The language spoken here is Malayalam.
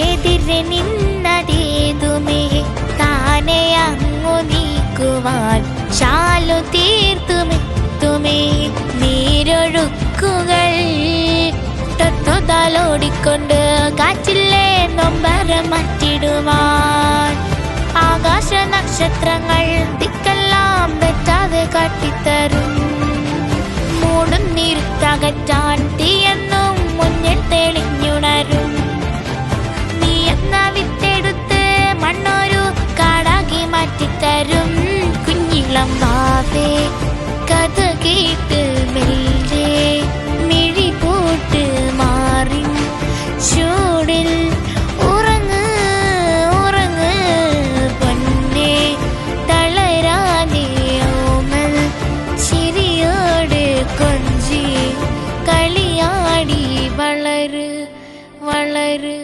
എതിരെ നിന്നതേതുമേ? താനെ അങ്ങു നീക്കുവാൻ ശാലു തീർത്തുമെത്തുമേ? നീരൊഴുക്കുകൾ തൊട്ടുതാലോടിക്കൊണ്ട് കാറ്റിലെ നൊമ്പരം മാറ്റിടുവാൻ. ആകാശ നക്ഷത്രങ്ങൾ ദിക്കെല്ലാം വെറ്റാതെ കാട്ടിത്തരും. മൂടും നീർത്തകറ്റാൻ തീയ கொஞ்சி களியாடி வளரு வளரு.